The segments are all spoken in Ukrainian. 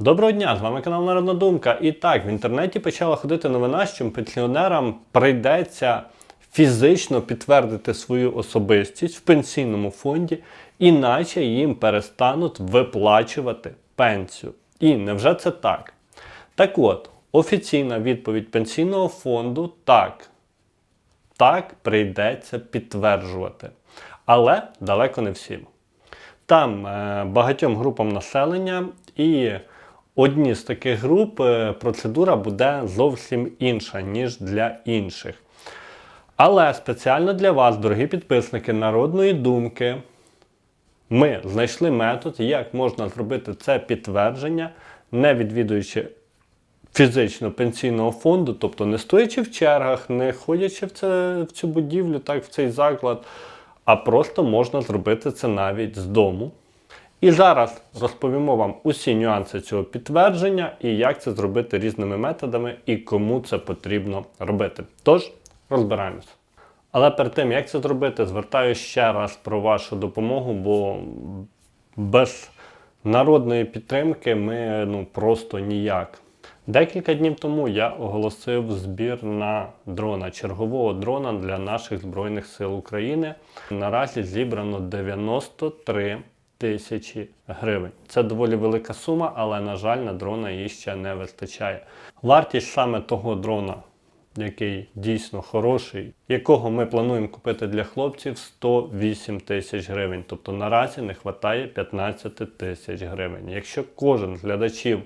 Доброго дня, з вами канал Народна Думка. І так, в інтернеті почала ходити новина, що пенсіонерам прийдеться фізично підтвердити свою особистість в пенсійному фонді, іначе їм перестануть виплачувати пенсію. І невже це так? Так от, офіційна відповідь пенсійного фонду так. Так прийдеться підтверджувати. Але далеко не всім. Там е, багатьом групам населення, і одні з таких груп е, процедура буде зовсім інша, ніж для інших. Але спеціально для вас, дорогі підписники Народної думки, ми знайшли метод, як можна зробити це підтвердження, не відвідуючи фізично пенсійного фонду, тобто не стоячи в чергах, не ходячи в, це, в цю будівлю, так, в цей заклад, а просто можна зробити це навіть з дому. І зараз розповімо вам усі нюанси цього підтвердження і як це зробити різними методами і кому це потрібно робити. Тож, розбираємось. Але перед тим, як це зробити, звертаю ще раз про вашу допомогу, бо без народної підтримки ми ну, просто ніяк. Декілька днів тому я оголосив збір на дрона, чергового дрона для наших Збройних сил України. Наразі зібрано 93 тисячі гривень. Це доволі велика сума, але, на жаль, на дрона її ще не вистачає. Вартість саме того дрона, який дійсно хороший, якого ми плануємо купити для хлопців 108 тисяч гривень. Тобто наразі не вистачає 15 тисяч гривень. Якщо кожен з глядачів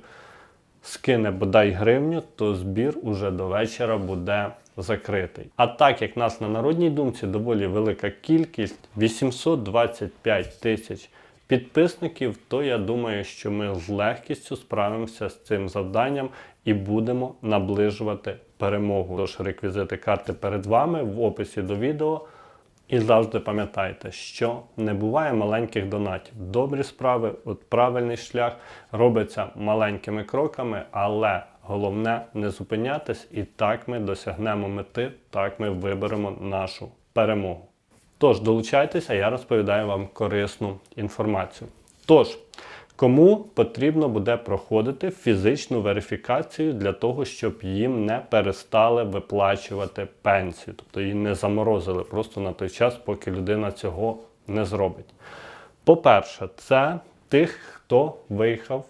скине бодай гривню, то збір уже до вечора буде закритий. А так як нас на народній думці доволі велика кількість 825 тисяч підписників, то я думаю, що ми з легкістю справимося з цим завданням і будемо наближувати перемогу. Тож реквізити карти перед вами в описі до відео. І завжди пам'ятайте, що не буває маленьких донатів. Добрі справи, от правильний шлях робиться маленькими кроками, але головне не зупинятись, і так ми досягнемо мети, так ми виберемо нашу перемогу. Тож долучайтеся, я розповідаю вам корисну інформацію. Тож, кому потрібно буде проходити фізичну верифікацію для того, щоб їм не перестали виплачувати пенсію, тобто її не заморозили просто на той час, поки людина цього не зробить. По-перше, це тих, хто виїхав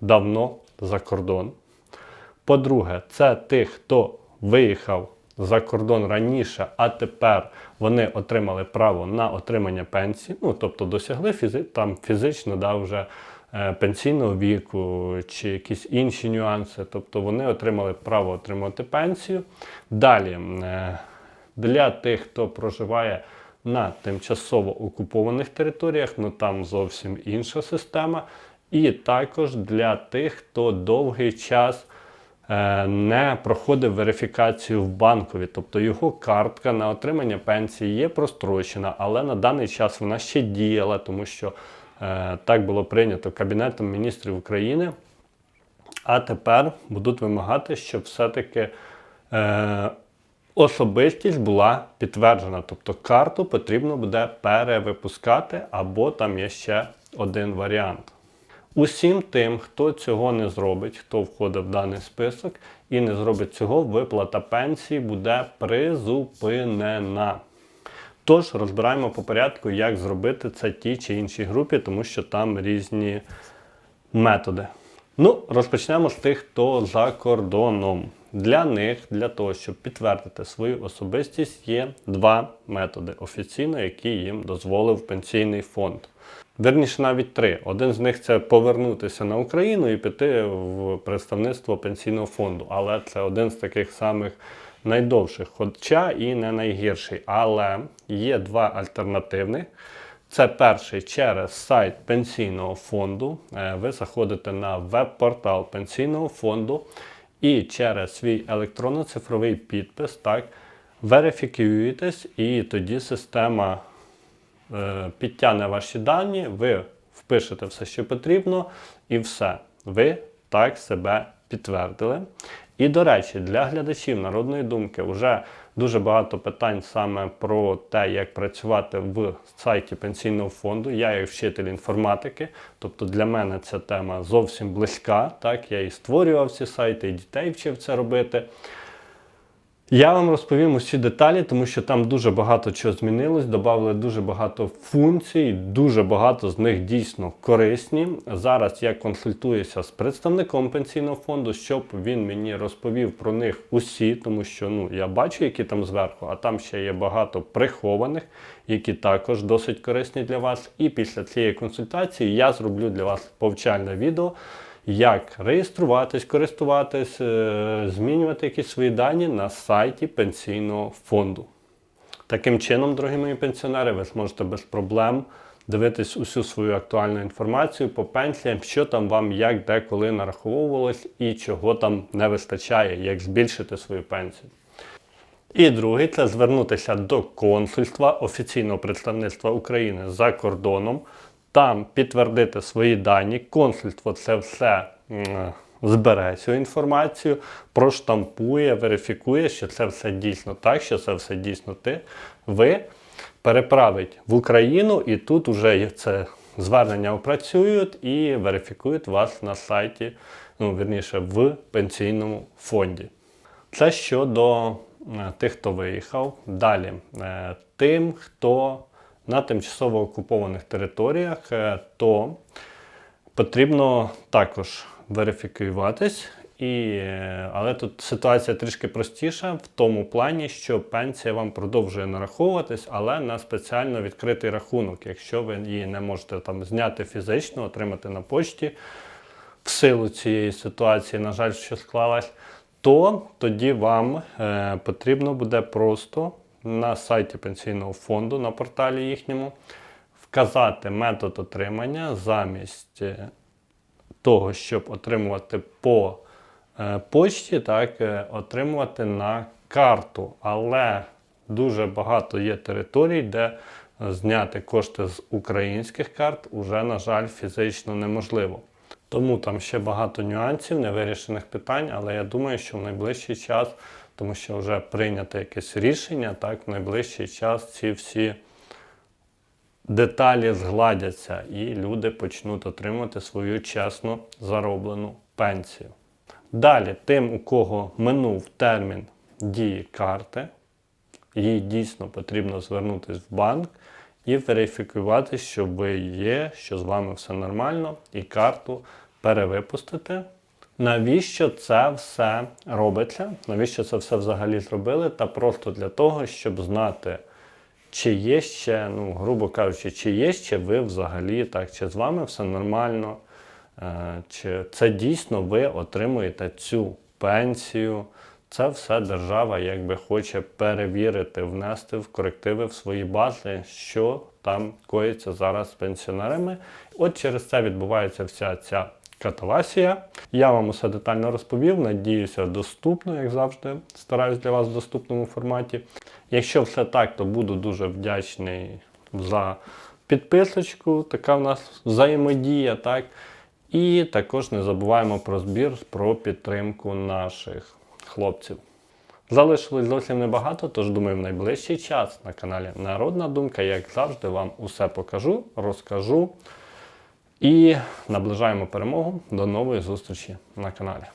давно за кордон. По-друге, це тих, хто виїхав за кордон раніше, а тепер вони отримали право на отримання пенсії, ну тобто досягли фізи, там фізично да, вже е, пенсійного віку чи якісь інші нюанси. Тобто вони отримали право отримати пенсію. Далі, е, для тих, хто проживає на тимчасово окупованих територіях, ну там зовсім інша система. І також для тих, хто довгий час не проходив верифікацію в банкові, тобто його картка на отримання пенсії є прострочена, але на даний час вона ще діяла, тому що е, так було прийнято Кабінетом міністрів України. А тепер будуть вимагати, щоб все-таки е, особистість була підтверджена. Тобто карту потрібно буде перевипускати, або там є ще один варіант. Усім тим, хто цього не зробить, хто входить в даний список і не зробить цього, виплата пенсії буде призупинена. Тож розбираємо по порядку, як зробити це тій чи іншій групі, тому що там різні методи. Ну, розпочнемо з тих, хто за кордоном. Для них, для того, щоб підтвердити свою особистість, є два методи офіційно, які їм дозволив пенсійний фонд. Верніше навіть три. Один з них це повернутися на Україну і піти в представництво пенсійного фонду. Але це один з таких самих найдовших, хоча і не найгірший. Але є два альтернативних. Це перший через сайт пенсійного фонду. Е, Ви заходите на веб-портал пенсійного фонду і через свій електронно-цифровий підпис так, верифікуєтесь, і тоді система підтягне ваші дані, ви впишете все, що потрібно, і все. Ви так себе підтвердили. І до речі, для глядачів народної думки вже дуже багато питань саме про те, як працювати в сайті пенсійного фонду. Я як вчитель інформатики, тобто для мене ця тема зовсім близька. Так, я і створював ці сайти, і дітей вчив це робити. Я вам розповім усі деталі, тому що там дуже багато чого змінилось, додали дуже багато функцій, дуже багато з них дійсно корисні. Зараз я консультуюся з представником пенсійного фонду, щоб він мені розповів про них усі, тому що ну, я бачу, які там зверху, а там ще є багато прихованих, які також досить корисні для вас. І після цієї консультації я зроблю для вас повчальне відео як реєструватись, користуватись, е, змінювати якісь свої дані на сайті пенсійного фонду. Таким чином, дорогі мої пенсіонери, ви зможете без проблем дивитись усю свою актуальну інформацію по пенсіям, що там вам як, де, коли нараховувалось і чого там не вистачає, як збільшити свою пенсію. І другий це звернутися до консульства офіційного представництва України за кордоном, там підтвердити свої дані. Консульство це все збере цю інформацію, проштампує, верифікує, що це все дійсно так, що це все дійсно ти. Ви переправить в Україну, і тут вже це звернення опрацюють і верифікують вас на сайті, ну, вірніше, в пенсійному фонді. Це щодо е, тих, хто виїхав. Далі, е, тим, хто на тимчасово окупованих територіях, е, то потрібно також верифікуватись. І, е, але тут ситуація трішки простіша в тому плані, що пенсія вам продовжує нараховуватись, але на спеціально відкритий рахунок. Якщо ви її не можете там зняти фізично, отримати на почті в силу цієї ситуації, на жаль, що склалась, то тоді вам е, потрібно буде просто на сайті пенсійного фонду, на порталі їхньому, вказати метод отримання замість е, того, щоб отримувати по е, почті, так, е, отримувати на карту. Але дуже багато є територій, де зняти кошти з українських карт уже, на жаль, фізично неможливо. Тому там ще багато нюансів, невирішених питань, але я думаю, що в найближчий час, тому що вже прийнято якесь рішення, так, в найближчий час ці всі деталі згладяться і люди почнуть отримувати свою чесно зароблену пенсію. Далі, тим, у кого минув термін дії карти, їй дійсно потрібно звернутися в банк і верифікувати, що ви є, що з вами все нормально, і карту перевипустити. Навіщо це все робиться? Навіщо це все взагалі зробили? Та просто для того, щоб знати, чи є ще, ну, грубо кажучи, чи є ще ви взагалі так, чи з вами все нормально, е, чи це дійсно ви отримуєте цю пенсію. Це все держава якби хоче перевірити, внести в корективи в свої бази, що там коїться зараз з пенсіонерами. От через це відбувається вся ця катавасія. Я вам усе детально розповів. Надіюся, доступно, як завжди. Стараюсь для вас в доступному форматі. Якщо все так, то буду дуже вдячний за підписочку. Така в нас взаємодія, так. І також не забуваємо про збір, про підтримку наших хлопців. Залишилось зовсім небагато, тож думаю, в найближчий час на каналі Народна Думка, як завжди, вам усе покажу, розкажу. І наближаємо перемогу. До нової зустрічі на каналі.